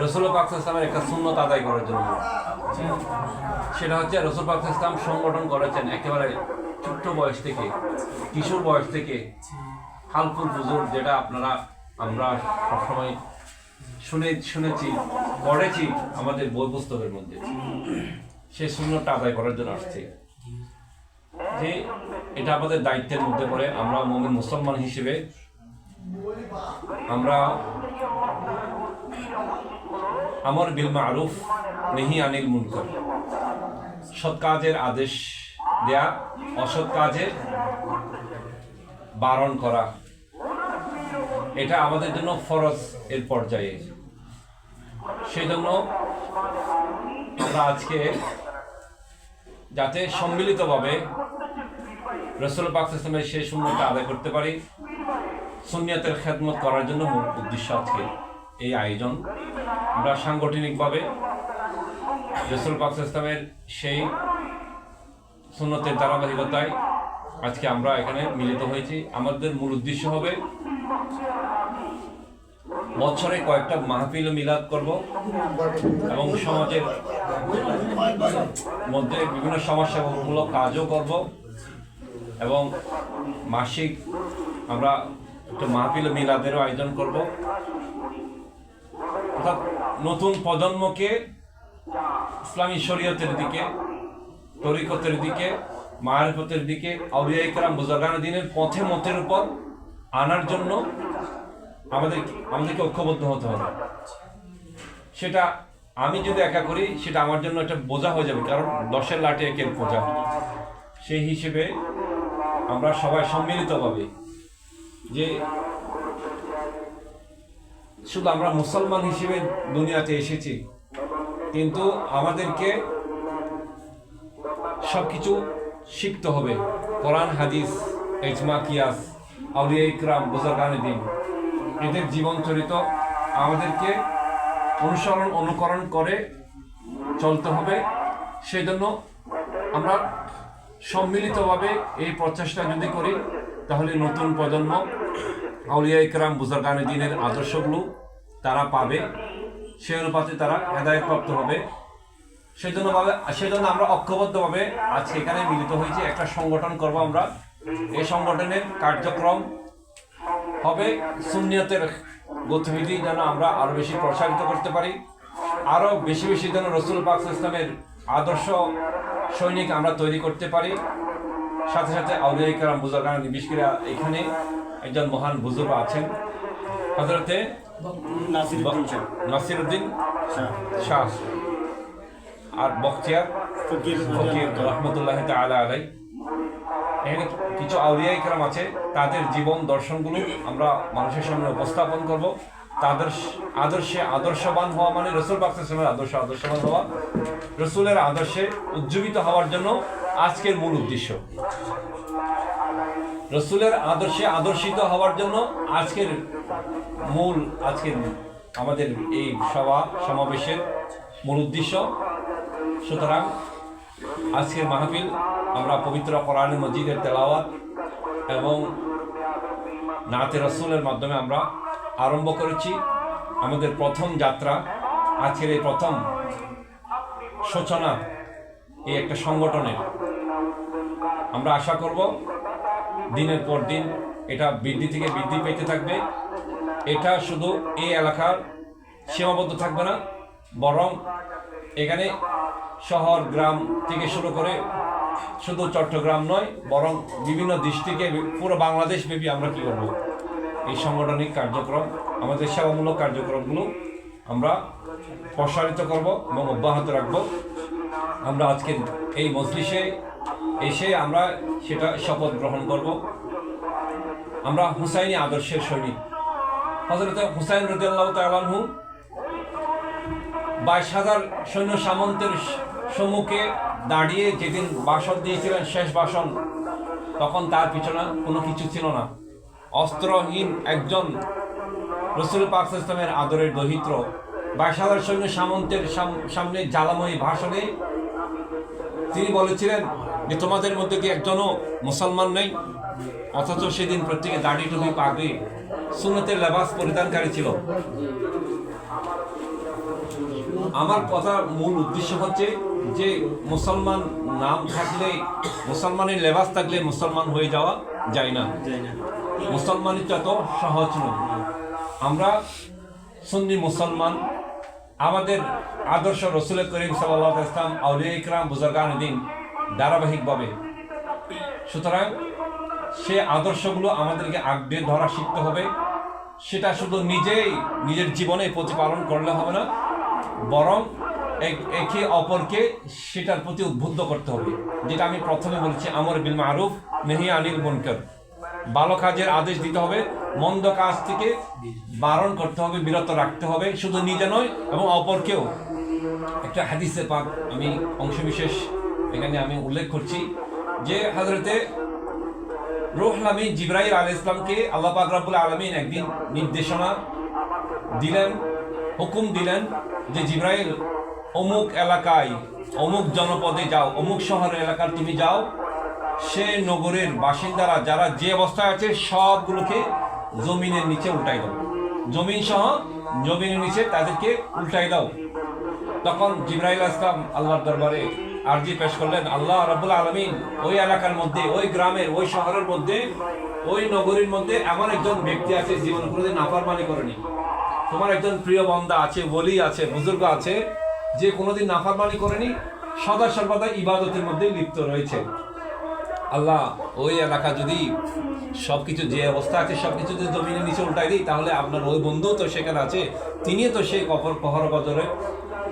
রসুল পাক ইসলামের একটা সুন্নত আদায় করার জন্য সেটা হচ্ছে রসুল পাক ইসলাম সংগঠন করেছেন একেবারে ছোট্ট বয়স থেকে, কিশোর বয়স থেকে। হালফুল ফুজুর যেটা আপনারা, আমরা সবসময় শুনে, শুনেছি, পড়েছি আমাদের বই পুস্তকের মধ্যে। সেই শূন্যটা আদায় করার জন্য আসছে। যে এটা আমাদের দায়িত্বের মধ্যে পড়ে। আমরা মমিন মুসলমান হিসেবে আমরা আমর বিল মারুফ, নেহি আনিল মুনকার। সৎ কাজের আদেশ দেয়া, অসৎ কাজের বারণ করা। এটা আমাদের জন্য ফরজ এর পর্যায়ে। সেই জন্য আমরা আজকে যাতে সম্মিলিতভাবে রসুল পাক ইসলামের সেই শূন্যতা আদায় করতে পারি সুনিয়তের খেদমত করার জন্য মূল উদ্দেশ্য আজকে এই আয়োজন। আমরা সাংগঠনিকভাবে রসুল পাক ইসলামের সেই সুন্নতের ধারাবাহিকতায় আজকে আমরা এখানে মিলিত হয়েছি। আমাদের মূল উদ্দেশ্য হবে বছরে কয়েকটা মাহফিল মিলাদ করব এবং সমাজের মধ্যে বিভিন্ন সমস্যামূলক কাজও করব এবং মাসিক আমরা একটু মাহফিল মিলাদেরও আয়োজন করব। অর্থাৎ নতুন প্রজন্মকে ইসলামী শরীয়তের দিকে, তরিকতের দিকে মায়ারফতের দিকে, আউলিয়া বুজাগান দিনের পথে মতের উপর আনার জন্য আমাদের আমাদেরকে ঐক্যবদ্ধ হতে হবে। সেটা আমি যদি একা করি, সেটা আমার জন্য একটা বোঝা হয়ে যাবে, কারণ দশের লাঠি একের বোঝা। সেই হিসেবে আমরা সবাই সম্মিলিতভাবে যে শুধু আমরা মুসলমান হিসেবে দুনিয়াতে এসেছি, কিন্তু আমাদেরকে সবকিছু শিখতে হবে। কোরআন, হাদিস এজমা কিয়াস, আউলিয়া ইকরাম বুজাগান দিন। এদের জীবন চরিত আমাদেরকে অনুসরণ, অনুকরণ করে চলতে হবে। সেই জন্য আমরা সম্মিলিতভাবে এই প্রচেষ্টা যদি করি, তাহলে নতুন প্রজন্ম আউলিয়া ইকরাম বুজারগান দিনের আদর্শগুলো তারা পাবে সে অনুপাতে তারা হেদায়তপ্রাপ্ত হবে। সেই জন্য ভাবে সেই জন্য আমরা ঐক্যবদ্ধভাবে আজকে এখানে মিলিত হয়েছি। একটা সংগঠন করব আমরা। এই সংগঠনের কার্যক্রম হবে সুনিয়তের গতিবিধি যেন আমরা আরও বেশি প্রসারিত করতে পারি। আরও বেশি বেশি যেন রসুল পাক ইসলামের আদর্শ সৈনিক আমরা তৈরি করতে পারি। সাথে সাথে আউলিয়া বুজুর্গান বিশকিরা এখানে একজন মহান বুজুর্গ আছেন। হজরতে নাসিরুদ্দিন শাহ। আর বখতিয়ার? ফকির ফকির রহমতুল্লাহ আলাই এখানে কিছু আউলিয়া ইকরাম আছে। তাদের জীবন দর্শনগুলো আমরা মানুষের সামনে উপস্থাপন করব। তাদের আদর্শে আদর্শবান হওয়া মানে রসুল বাক্সের আদর্শ আদর্শবান হওয়া। রসুলের আদর্শে উজ্জীবিত হওয়ার জন্য আজকের মূল উদ্দেশ্য। রসুলের আদর্শে আদর্শিত হওয়ার জন্য আজকের মূল, আজকের আমাদের এই সভা, সমাবেশের মূল উদ্দেশ্য। সুতরাং আজকের মাহফিল আমরা পবিত্র কোরআন মসজিদের তেলাওয়াত এবং নাতে রসুলের মাধ্যমে আমরা আরম্ভ করেছি। আমাদের প্রথম যাত্রা, আজকের এই প্রথম সূচনা এই একটা সংগঠনের। আমরা আশা করব দিনের পর দিন এটা বৃদ্ধি থেকে বৃদ্ধি পেতে থাকবে। এটা শুধু এই এলাকার সীমাবদ্ধ থাকবে না, বরং এখানে শহর, গ্রাম থেকে শুরু করে শুধু চট্টগ্রাম নয়, বরং বিভিন্ন দৃষ্টিকে, পুরো বাংলাদেশ ব্যাপী আমরা কি করব? এই সাংগঠনিক কার্যক্রম, আমাদের সেবামূলক কার্যক্রমগুলো আমরা প্রসারিত করব এবং অব্যাহত রাখব। আমরা আজকে এই মজলিসে এসে আমরা সেটা শপথ গ্রহণ করব। আমরা হুসাইনি আদর্শের সৈনিক। হজরত হুসাইন রদিয়াল্লাহ তালাহু বাইশ হাজার সৈন্য সামন্তের সম্মুখে দাঁড়িয়ে যেদিন বাসন দিয়েছিলেন, শেষ বাসন তখন তার পিছনে কোনো কিছু ছিল না। অস্ত্রহীন একজন রসুল পাক ইসলামের আদরের দহিত্র। বাইশ হাজার সৈন্য সামন্তের সাম- সামনে জ্বালাময়ী ভাষণে তিনি বলেছিলেন যে তোমাদের মধ্যে কি একজনও মুসলমান নেই? অথচ সেদিন প্রত্যেকে দাড়ি টুপি পাগড়ি, সুন্নতের লেবাস পরিধানকারী ছিল। আমার কথার মূল উদ্দেশ্য হচ্ছে যে মুসলমান নাম থাকলে, মুসলমানের লেবাস থাকলে মুসলমান হয়ে যাওয়া যায় না। মুসলমানের যত সহজ নয়। আমরা সুন্নি মুসলমান। আমাদের আদর্শ রসুল করিম সাল্লাহ ইসলাম আউলিয়া ইকরাম বুজরগান দিন ধারাবাহিকভাবে। সুতরাং সে আদর্শগুলো আমাদেরকে আগে ধরা শিখতে হবে। সেটা শুধু নিজেই নিজের জীবনে প্রতিপালন করলে হবে না, বরং একে অপরকে সেটার প্রতি উদ্বুদ্ধ করতে হবে। যেটা আমি প্রথমে বলছি, আমর বিল মারুফ, নেহি আনিল মুনকার। ভালো কাজের আদেশ দিতে হবে, মন্দ কাজ থেকে বারণ করতে হবে, বিরত রাখতে হবে, শুধু নিজে নয়, এবং অপরকেও। একটা হাদিসে পাক আমি অংশবিশেষ এখানে আমি উল্লেখ করছি যে হাজরতে রুহুল আমিন জিব্রাইল আলাইহিস ইসলামকে আল্লাহ পাক রাব্বুল আলামিন একদিন নির্দেশনা দিলেন, হুকুম দিলেন যে জিব্রাইল, অমুক এলাকায়, অমুক জনপদে যাও, অমুক শহরের এলাকার তুমি যাও, সে নগরের বাসিন্দারা যারা যে অবস্থায় আছে সবগুলোকে জমিনের নিচে উল্টাই দাও। জমিন সহ জমিনের নিচে তাদেরকে উল্টাই দাও। তখন জিব্রাইল আসলাম আল্লাহর দরবারে আরজি পেশ করলেন, আল্লাহ রাব্বুল আলমিন ওই এলাকার মধ্যে, ওই গ্রামের, ওই শহরের মধ্যে, ওই নগরীর মধ্যে এমন একজন ব্যক্তি আছে জীবন কোনোদিন নাফরমানি করেনি। তোমার একজন প্রিয় বন্দা আছে বলি আছে, বুজুর্গ আছে, যে কোনোদিন নাফরমানি করেনি, সদা সর্বদা ইবাদতের মধ্যে লিপ্ত রয়েছে। আল্লাহ, ওই এলাকা যদি সবকিছু, যে অবস্থা আছে, সবকিছু যদি জমিনের নিচে উল্টাই দিই, তাহলে আপনার ওই বন্ধু তো সেখানে আছে, তিনিও তো সেই কপর কহর গজরে,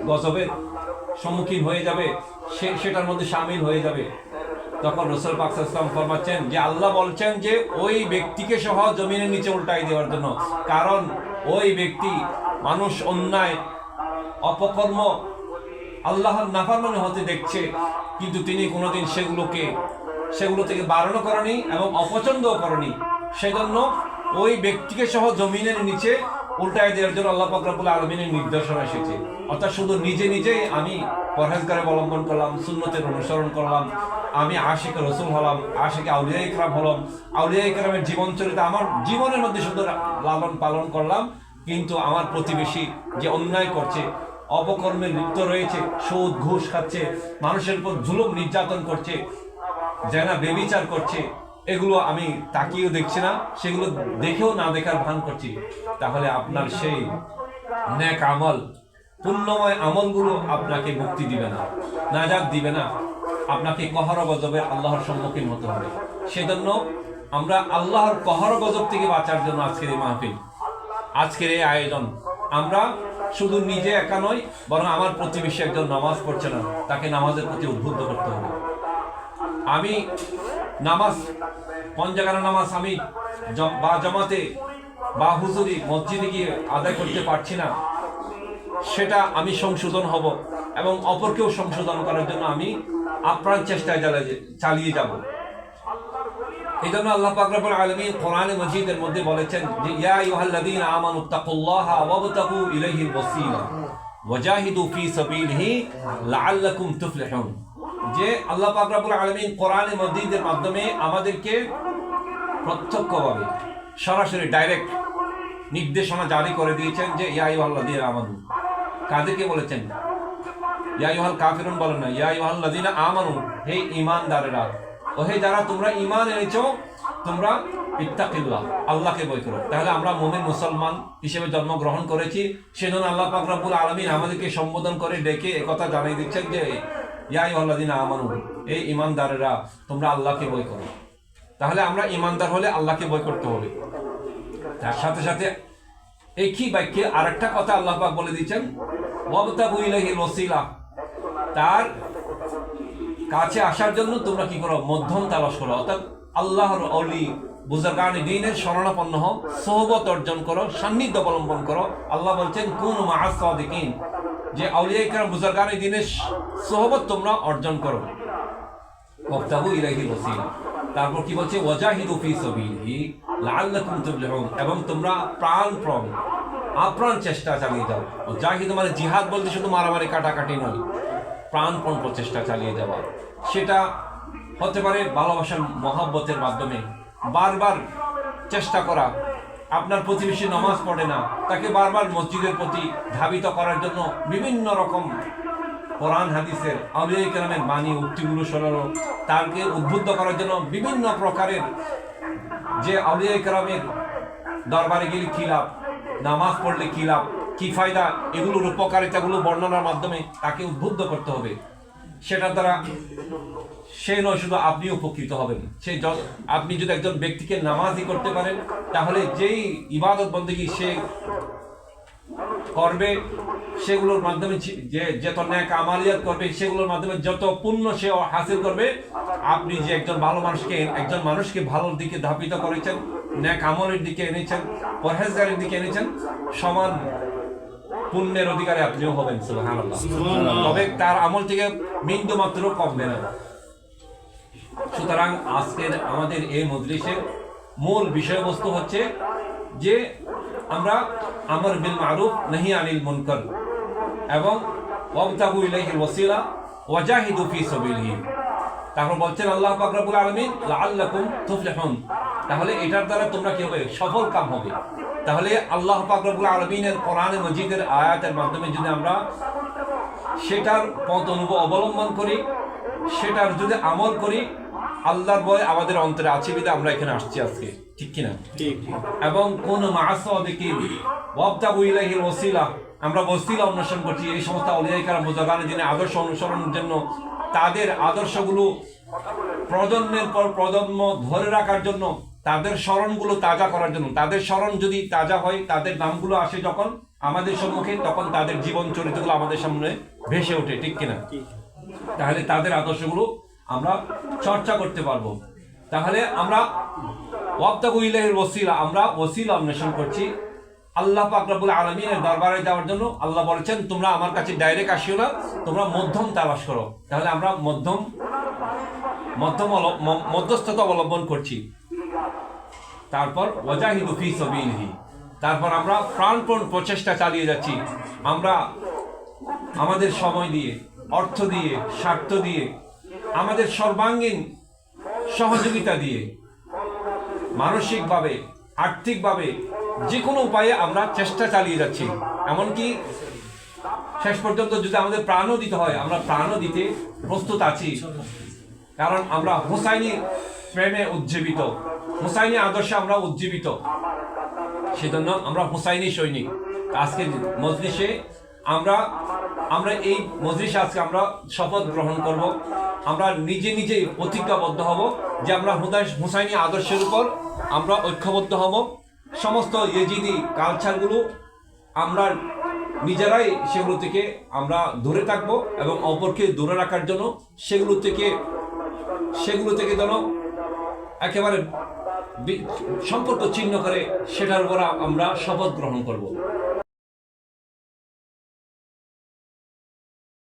গজবের সম্মুখীন হয়ে যাবে। সেটার মধ্যে সামিল হয়ে যাবে। তখন রসুল পাক ইসলাম ফরমাচ্ছেন যে, আল্লাহ বলছেন যে, ওই ব্যক্তিকে সহ জমিনের নিচে উল্টাই দেওয়ার জন্য। কারণ ওই ব্যক্তি মানুষ অন্যায়, অপকর্ম, আল্লাহর নাফরমানি হতে দেখছে। কিন্তু তিনি কোনোদিন সেগুলোকে, সেগুলো থেকে বারণ করেনি এবং অপছন্দও করেনি। সেজন্য ওই ব্যক্তিকে সহ জমিনের নিচে উল্টায় দেওয়ার জন্য আল্লাহ পাকরাবুল আলমিনের নির্দেশনা এসেছে। অর্থাৎ শুধু নিজে নিজেই আমি পরহেজগারে অবলম্বন করলাম, সুন্নতের অনুসরণ করলাম, আমি আশিক রসুল হলাম, আশিক আউলিয়া ইকরাম হলাম। আউলিয়া ইকরামের জীবন চরিত আমার জীবনের মধ্যে শুধু লালন পালন করলাম, কিন্তু আমার প্রতিবেশী যে অন্যায় করছে, অপকর্মে লিপ্ত রয়েছে, সুদ, ঘুষ খাচ্ছে, মানুষের উপর জুলুম নির্যাতন করছে যারা বেবিচার করছে এগুলো আমি তাকিয়েও দেখছি না, সেগুলো দেখেও না দেখার ভান করছি। তাহলে আপনার সেই ন্যাক আমল, পুণ্যময় আমলগুলো আপনাকে মুক্তি দিবে না নাজাদ দিবে না। আপনাকে কহর গজবের আল্লাহর সম্মুখীন হতে হবে। সেজন্য আমরা আল্লাহর কহর গজব থেকে বাঁচার জন্য আজকের এই মাহফিল, আজকের এই আয়োজন। আমরা শুধু নিজে একা নয় বরং আমার প্রতিবেশী একজন নামাজ পড়ছে না, তাকে নামাজের প্রতি উদ্বুদ্ধ করতে হবে। আমি নামাজ পঞ্জাগানা নামাজ আমি বা জমাতে বা হুজুরি মসজিদে গিয়ে আদায় করতে পারছি না। সেটা আমি সংশোধন হব এবং অপরকেও সংশোধন করার জন্য আমি আপ্রাণ চেষ্টায় চালিয়ে যাব। এই জন্য আল্লাহ পাক রব্বুল আলামিন কোরআনে মজিদের মধ্যে বলেছেন যে, ইয়া আইয়ুহাল্লাযীনা আমানু তাকুল্লাহা ওয়াবতাগু ইলাইহিল ওয়াসিলা ওয়াজাহিদু ফি সাবিলিহি লাআল্লাকুম তুফলিহুন। যে আল্লাহ পাক রব্বুল আলামিন কোরআনে মজিদের মাধ্যমে আমাদেরকে প্রত্যক্ষভাবে, সরাসরি ডাইরেক্ট নির্দেশনা জারি করে দিয়েছেন যে, ইয়া আইয়ুহাল্লাযীনা আমানু। কাদেরকে বলেছেন? ইয়া ইউহাল কাফিরুন, বলেন না। ইয়া ইউহাল লাযিনা আমানু, হে ঈমানদারেরা, ও হে যারা তোমরা ঈমান এনেছো, তোমরা ইত্তাকিল্লাহ, আল্লাহকে ভয় করো। তাহলে আমরা মুমিন মুসলমান হিসেবে জন্মগ্রহণ করেছি, সেজন্য আল্লাহ পাক আলামিন আমাদেরকে সম্বোধন করে ডেকে একথা জানিয়ে দিচ্ছেন যে ইয়া ইউহাল লাযিনা আমানু, এই ঈমানদারেরা, তোমরা আল্লাহকে ভয় করো। তাহলে আমরা ঈমানদার হলে আল্লাহকে ভয় করতে হবে। তার সাথে সাথে একই বাক্যে আরেকটা কথা আল্লাহ পাক বলে দিচ্ছেন ওয়াসিলা। তার কাছে আসার জন্য তোমরা কি করো? মধ্যম তালাশ করো। অর্থাৎ আল্লাহর অলি, বুজারগানি দিনের শরণাপন্ন হও, সোহবত অর্জন করো, সান্নিধ্য অবলম্বন করো। আল্লাহ বলছেন, কোন মাহাসদিকিন যে আউলিয়া ইকরাম বুজারগানি দিনের সোহবত তোমরা অর্জন করো। ওয়াবতাগু ইলাইহিল ওয়াসিলা। তারপর কি বলছে? ওয়াজাহিদু ফি সাবিলিহি লাআল্লাকুম তুফলিহুন এবং তোমরা প্রাণপণ আপ্রাণ চেষ্টা চালিয়ে যাও। জাহিদ মানে জিহাদ বলতে শুধু মারামারি, কাটাকাটি নয়। প্রাণপণ প্রচেষ্টা চালিয়ে যাওয়া। সেটা হতে পারে ভালোবাসার মহাব্বতের মাধ্যমে। বারবার চেষ্টা করা আপনার প্রতিবেশী নামাজ পড়ে না, তাকে বারবার মসজিদের প্রতি ধাবিত করার জন্য বিভিন্ন রকম কোরআন, হাদিসের আউলিয়া কেরামের বাণী, উক্তিগুলো শোনানো, তাকে উদ্বুদ্ধ করার জন্য বিভিন্ন প্রকারের যে আউলিয়া কেরামের দরবারে গেলে কি লাভ, নামাজ পড়লে কি লাভ, কি ফায়দা, এগুলোর উপকারিতাগুলো বর্ণনার মাধ্যমে তাকে উদ্বুদ্ধ করতে হবে। সেটার দ্বারা সে নয় শুধু আপনি উপকৃত হবেন। সে য- আপনি যদি একজন ব্যক্তিকে নামাজই করতে পারেন তাহলে যেই ইবাদত বন্দী সে করবে সেগুলোর মাধ্যমে যে যত ন্যাক আমালিয়াত করবে সেগুলোর মাধ্যমে যত পুণ্য সে হাসিল করবে আপনি যে একজন ভালো মানুষকে একজন মানুষকে ভালোর দিকে ধাপিত করেছেন ন্যাক আমলের দিকে এনেছেন পরহেজগারের দিকে এনেছেন সমান পুণ্যের অধিকারে আপনিও হবেন সুবহানাল্লাহ। তবে তার আমল থেকে বিন্দু মাত্র কমবে না সুতরাং আজকের আমাদের এই মজলিসের মূল বিষয়বস্তু হচ্ছে যে আমরা আমর বিল মারুফ, নাহি আনিল মুনকার এবং ওয়াবতাগু ইলাইহিল ওয়াসিলা, ওয়াজাহিদু ফি সাবিলিহি। তারপর বলছেন, আল্লাহ পাক রব্বুল আলামিন, লাআল্লাকুম তুফলিহুন। তাহলে এটার দ্বারা তোমরা কি হবে? সফল কাম হবে। তাহলে আল্লাহ পাক রব্বুল আলামিনের কোরআনে মজিদের আয়াতের মাধ্যমে যদি আমরা সেটার পথ অনুভব অবলম্বন করি, সেটার যদি আমল করি আল্লাহর ভয় আমাদের অন্তরে আছে বিধে আমরা এখানে আসছি আজকে ঠিক কিনা? এবং কোন মাসাদিকিন ওয়াবতাগু ইলাইহিল ওয়াসিলা আমরা ওসিলা অনুসরণ করছি এই সমস্ত আউলিয়ায়ে কারাম বুজুর্গানের যিনি আদর্শ অনুসরণের জন্য তাদের আদর্শগুলো প্রজন্মের পর প্রজন্ম ধরে রাখার জন্য তাদের স্মরণগুলো তাজা করার জন্য। তাদের স্মরণ যদি তাজা হয় তাদের নামগুলো আসে যখন আমাদের সম্মুখে তখন তাদের জীবন চরিত্রগুলো আমাদের সামনে ভেসে ওঠে ঠিক কিনা? তাহলে তাদের আদর্শগুলো আমরা চর্চা করতে পারব। তাহলে আমরা ওয়াক্তাবু ইলাহির ওসিলা, আমরা ওসিলা অন্বেষণ করছি। আল্লাহ পাক রব্বুল আলমিনের দরবারে যাওয়ার জন্য আল্লাহ বলেছেন, তোমরা আমার কাছে ডাইরেক্ট আসিও না, তোমরা মধ্যম তালাশ করো। তাহলে আমরা মধ্যম মধ্যম মধ্যস্থতা অবলম্বন করছি। তারপর ওয়াজাহিদু ফি সাবিলিহি, তারপর আমরা প্রাণপণ প্রচেষ্টা চালিয়ে যাচ্ছি। আমরা আমাদের সময় দিয়ে, অর্থ দিয়ে, স্বার্থ দিয়ে আমাদের সর্বাঙ্গীন সহযোগিতা দিয়ে মানসিকভাবে, আর্থিকভাবে যে কোনো উপায়ে আমরা চেষ্টা চালিয়ে যাচ্ছি। এমনকি শেষ পর্যন্ত যদি আমাদের প্রাণও দিতে হয়, আমরা প্রাণও দিতে প্রস্তুত আছি। কারণ আমরা হুসাইনি প্রেমে উজ্জীবিত। হুসাইনি আদর্শে আমরা উজ্জীবিত। সেজন্য আমরা হুসাইনি সৈনিক। আজকে মজলিসে আমরা আমরা এই মজলিসে আজকে আমরা শপথ গ্রহণ করব। আমরা নিজে নিজে প্রতিজ্ঞাবদ্ধ হব যে আমরা হুদাই- হুসাইনি আদর্শের উপর আমরা ঐক্যবদ্ধ হব। সমস্ত ইয়েজিদি কালচারগুলো আমরা নিজেরাই সেগুলো থেকে আমরা দূরে থাকব এবং অপরকে দূরে রাখার জন্য সেগুলো থেকে সেগুলো থেকে যেন একেবারে সম্পর্ক ছিন্ন করে সেটার উপর আমরা শপথ গ্রহণ করব।